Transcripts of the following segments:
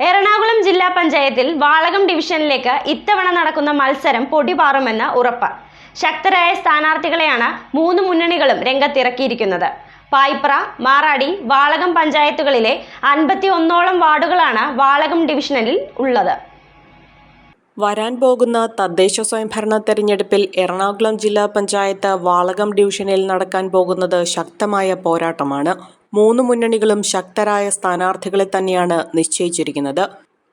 എറണാകുളം ജില്ലാ പഞ്ചായത്തിൽ വാളകം ഡിവിഷനിലേക്ക് ഇത്തവണ നടക്കുന്ന മത്സരം പൊടിപാറുമെന്ന് ഉറപ്പ്. ശക്തരായ സ്ഥാനാർത്ഥികളെയാണ് മൂന്ന് മുന്നണികളും രംഗത്തിറക്കിയിരിക്കുന്നത്. പായിപ്ര മാറാടി വാളകം പഞ്ചായത്തുകളിലെ അൻപത്തി ഒന്നോളം വാർഡുകളാണ് വാളകം ഡിവിഷനിൽ ഉള്ളത്. വരാൻ പോകുന്ന തദ്ദേശ സ്വയംഭരണ തെരഞ്ഞെടുപ്പിൽ എറണാകുളം ജില്ലാ പഞ്ചായത്ത് വാളകം ഡിവിഷനിൽ നടക്കാൻ പോകുന്നത് ശക്തമായ പോരാട്ടമാണ്. മൂന്ന് മുന്നണികളും ശക്തരായ സ്ഥാനാർത്ഥികളെ തന്നെയാണ് നിശ്ചയിച്ചിരിക്കുന്നത്.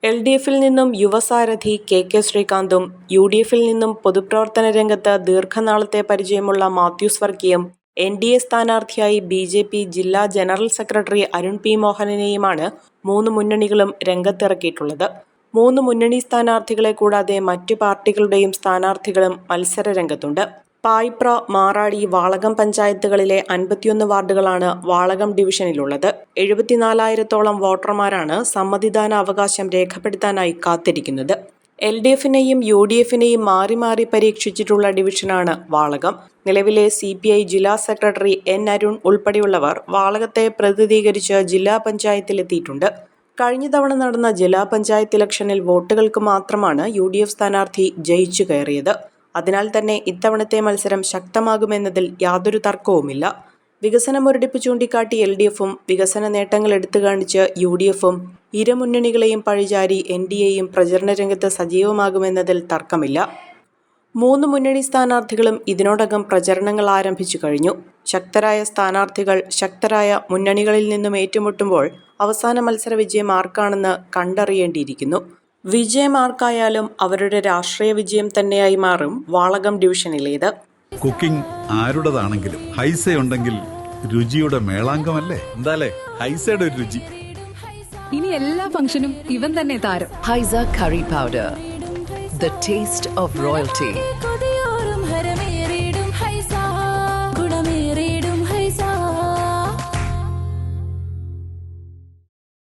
എൽ ഡി എഫിൽ നിന്നും യുവസാരഥി കെ കെ ശ്രീകാന്തും യു ഡി എഫിൽ നിന്നും പൊതുപ്രവർത്തന രംഗത്ത് ദീർഘനാളത്തെ പരിചയമുള്ള മാത്യൂസ് വർക്കിയും എൻ ഡി എ സ്ഥാനാർത്ഥിയായി ബി ജെ പി ജില്ലാ ജനറൽ സെക്രട്ടറി അരുൺ പി മോഹനനെയുമാണ് മൂന്ന് മുന്നണികളും രംഗത്തിറക്കിയിട്ടുള്ളത്. മൂന്ന് മുന്നണി സ്ഥാനാർത്ഥികളെ കൂടാതെ മറ്റു പാർട്ടികളുടെയും സ്ഥാനാർത്ഥികളും മത്സര രംഗത്തുണ്ട് പായിപ്ര മാറാടി വാളകം പഞ്ചായത്തുകളിലെ അൻപത്തിയൊന്ന് വാർഡുകളാണ് വാളകം ഡിവിഷനിലുള്ളത്. എഴുപത്തിനാലായിരത്തോളം വോട്ടർമാരാണ് സമ്മതിദാന അവകാശം രേഖപ്പെടുത്താനായി കാത്തിരിക്കുന്നത്. എൽ ഡി എഫിനെയും യു ഡി എഫിനെയും മാറി മാറി പരീക്ഷിച്ചിട്ടുള്ള ഡിവിഷനാണ് വാളകം. നിലവിലെ സി പി ഐ ജില്ലാ സെക്രട്ടറി എൻ അരുൺ ഉൾപ്പെടെയുള്ളവർ വാളകത്തെ പ്രതിനിധീകരിച്ച് ജില്ലാ പഞ്ചായത്തിലെത്തിയിട്ടുണ്ട്. കഴിഞ്ഞ തവണ നടന്ന ജില്ലാ പഞ്ചായത്ത് ഇലക്ഷനിൽ വോട്ടുകൾക്ക് മാത്രമാണ് യു ഡി എഫ് സ്ഥാനാർത്ഥി ജയിച്ചു കയറിയത്. അതിനാൽ തന്നെ ഇത്തവണത്തെ മത്സരം ശക്തമാകുമെന്നതിൽ യാതൊരു തർക്കവുമില്ല. വികസന മുരടിപ്പ് ചൂണ്ടിക്കാട്ടി എൽ ഡി എഫും വികസന നേട്ടങ്ങൾ എടുത്തു കാണിച്ച് യു ഡി എഫും ഇരുമുന്നണികളെയും പഴിചാരി എൻ ഡി എയും പ്രചരണ രംഗത്ത് സജീവമാകുമെന്നതിൽ തർക്കമില്ല. മൂന്ന് മുന്നണി സ്ഥാനാർത്ഥികളും ഇതിനോടകം പ്രചരണങ്ങൾ ആരംഭിച്ചു കഴിഞ്ഞു. ശക്തരായ സ്ഥാനാർത്ഥികൾ ശക്തരായ മുന്നണികളിൽ നിന്നും ഏറ്റുമുട്ടുമ്പോൾ അവസാന മത്സര വിജയം ആർക്കാണെന്ന് കണ്ടറിയേണ്ടിയിരിക്കുന്നു. വിജയം ആർക്കായാലും അവരുടെ രാഷ്ട്രീയ വിജയം തന്നെയായി മാറും വാളകം ഡിവിഷനിലേത്. കുക്കിംഗ് ആരുടേതാണെങ്കിലും ഹൈസ ഉണ്ടെങ്കിൽ രുചിയുടെ മേളാങ്കമല്ലേ? എന്താലേ? ഹൈസയുടെ ഒരു രുചി. ഇനി എല്ലാ ഫംഗ്ഷനും ഇവൻ തന്നെ താരം. Haisa curry powder the taste of royalty.